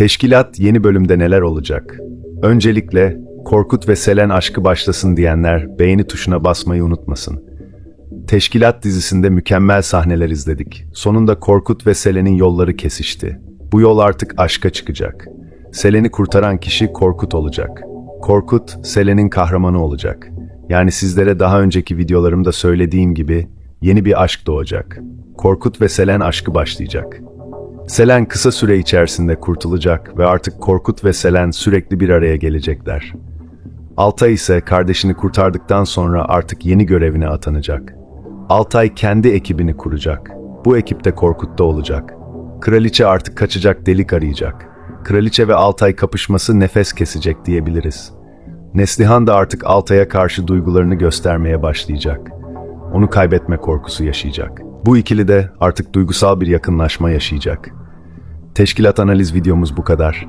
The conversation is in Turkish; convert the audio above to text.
Teşkilat yeni bölümde neler olacak? Öncelikle Korkut ve Selen aşkı başlasın diyenler beğeni tuşuna basmayı unutmasın. Teşkilat dizisinde mükemmel sahneler izledik. Sonunda Korkut ve Selen'in yolları kesişti. Bu yol artık aşka çıkacak. Selen'i kurtaran kişi Korkut olacak. Korkut, Selen'in kahramanı olacak. Yani sizlere daha önceki videolarımda söylediğim gibi yeni bir aşk doğacak. Korkut ve Selen aşkı başlayacak. Selen kısa süre içerisinde kurtulacak ve artık Korkut ve Selen sürekli bir araya gelecekler. Altay ise kardeşini kurtardıktan sonra artık yeni görevine atanacak. Altay kendi ekibini kuracak. Bu ekipte Korkut'ta olacak. Kraliçe artık kaçacak delik arayacak. Kraliçe ve Altay kapışması nefes kesecek diyebiliriz. Neslihan da artık Altay'a karşı duygularını göstermeye başlayacak. Onu kaybetme korkusu yaşayacak. Bu ikili de artık duygusal bir yakınlaşma yaşayacak. Teşkilat analiz videomuz bu kadar.